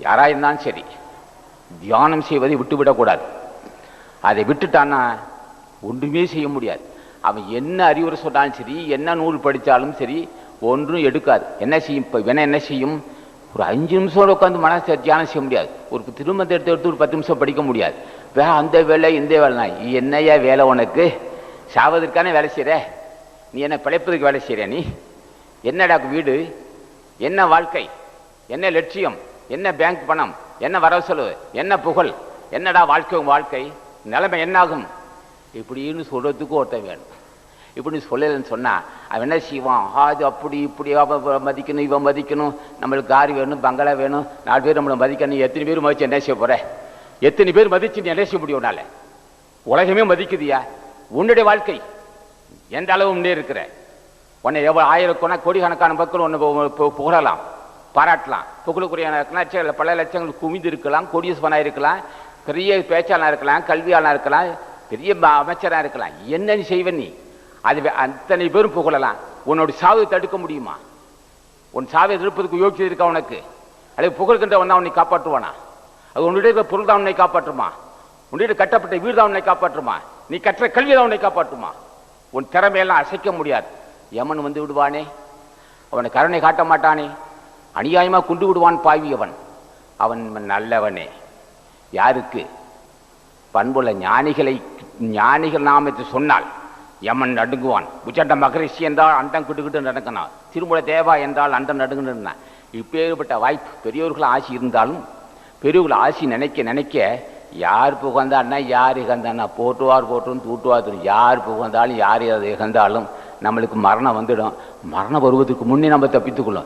யாராக இருந்தாலும் சரி தியானம் செய்வதை விட்டுவிடக்கூடாது. அதை விட்டுட்டான்னா ஒன்றுமே செய்ய முடியாது. அவன் என்ன அறிவுரை சொன்னாலும் சரி என்ன நூல் படித்தாலும் சரி ஒன்றும் எடுக்காது. என்ன செய்யும்? இப்போ வேணா என்ன செய்யும்? ஒரு அஞ்சு நிமிஷம் உட்காந்து மனசை தியானம் செய்ய முடியாது. ஒரு திருமணத்தை எடுத்து எடுத்து ஒரு பத்து நிமிஷம் படிக்க முடியாது. வே அந்த வேலை இந்த வேலைனா என்னையா வேலை உனக்கு? சாவதற்கான வேலை செய்கிற நீ என்ன பிழைப்பதற்கு வேலை செய்கிற நீ? என்னடா வீடு? என்ன வாழ்க்கை? என்ன லட்சியம்? என்ன பேங்க் பணம்? என்ன வரவு செலவு? என்ன புகழ்? என்னடா வாழ்க்கை வாழ்க்கை? நிலைமை என்னாகும்? இப்படின்னு சொல்றதுக்கு ஒருத்தன் வேணும். இப்படி சொல்லலைன்னு சொன்னால் அவன் என்ன செய்வான்? அது அப்படி இப்படி அவன் மதிக்கணும் இவன் மதிக்கணும். நம்மளுக்கு கார் வேணும் பங்களா வேணும். நாலு பேர் நம்மளை மதிக்கணும். எத்தனை பேர் மதிச்சு என்ன செய்ய போகிற எத்தனை பேர் மதிச்சு நீ என்ன செய்ய முடியும் உன்னால? உலகமே மதிக்குதியா? உன்னுடைய வாழ்க்கை எந்த அளவு முன்னே இருக்கிற உன்னை எவ்வளோ ஆயிரக்கணக்கான கோடிக்கணக்கான மக்கள் உன்னை புகழலாம். பாராட்டலாம். புகழுக்குரிய லட்சங்கள் பல லட்சங்கள் குமிந்து இருக்கலாம் கோடீஸ்வரனா இருக்கலாம் பெரிய பேச்சாளனாக இருக்கலாம் கல்வியாளனாக இருக்கலாம் பெரிய அமைச்சராக இருக்கலாம். என்ன நீ செய்வ நீ. அது அத்தனை பேரும் புகழலாம். உன்னோட சாவை தடுக்க முடியுமா? உன் சாவை எதிர்ப்பதற்கு யோசிச்சு இருக்கா உனக்கு? அல்லது புகழ்கின்றவன் தான் உன்னை காப்பாற்றுவானா? அது உன்னுடைய இருக்கிற பொருள் தான் உன்னை காப்பாற்றுமா? உன்னுடைய கட்டப்பட்ட வீடு தான் உன்னை காப்பாற்றுமா? நீ கற்ற கல்வி தான் உன்னை காப்பாற்றுமா? உன் திறமையெல்லாம் அசைக்க முடியாது. யமன் வந்து விடுவானே. அவனை கருணை காட்ட மாட்டானே. அநியாயமாக கொண்டு விடுவான் பாவி அவன் நல்லவனே. யாருக்கு? பண்புள்ள ஞானிகளை ஞானிகள் நாமத்தை சொன்னால் யமன் நடுங்குவான். உச்சண்ட மகரிஷி என்றால் அண்டம் கிட்டுக்கிட்டு நடக்கணும் திருமுல தேவா என்றால் அண்டம் நடுங்குன்னு இப்பேற்பட்ட வாய்ப்பு பெரியவர்கள் ஆசி இருந்தாலும் பெரியவர்கள் ஆசி நினைக்க நினைக்க யார் புகழ்ந்தான்னா யார் இகந்தான்னா போட்டுவார் போட்டும் தூட்டுவார் தூட்டு யார் புகழ்ந்தாலும் யார் அதை இகழ்ந்தாலும் நம்மளுக்கு மரணம் வந்துடும். மரணம் வருவதற்கு முன்னே நம்ம தப்பித்துக்கொள்ளும்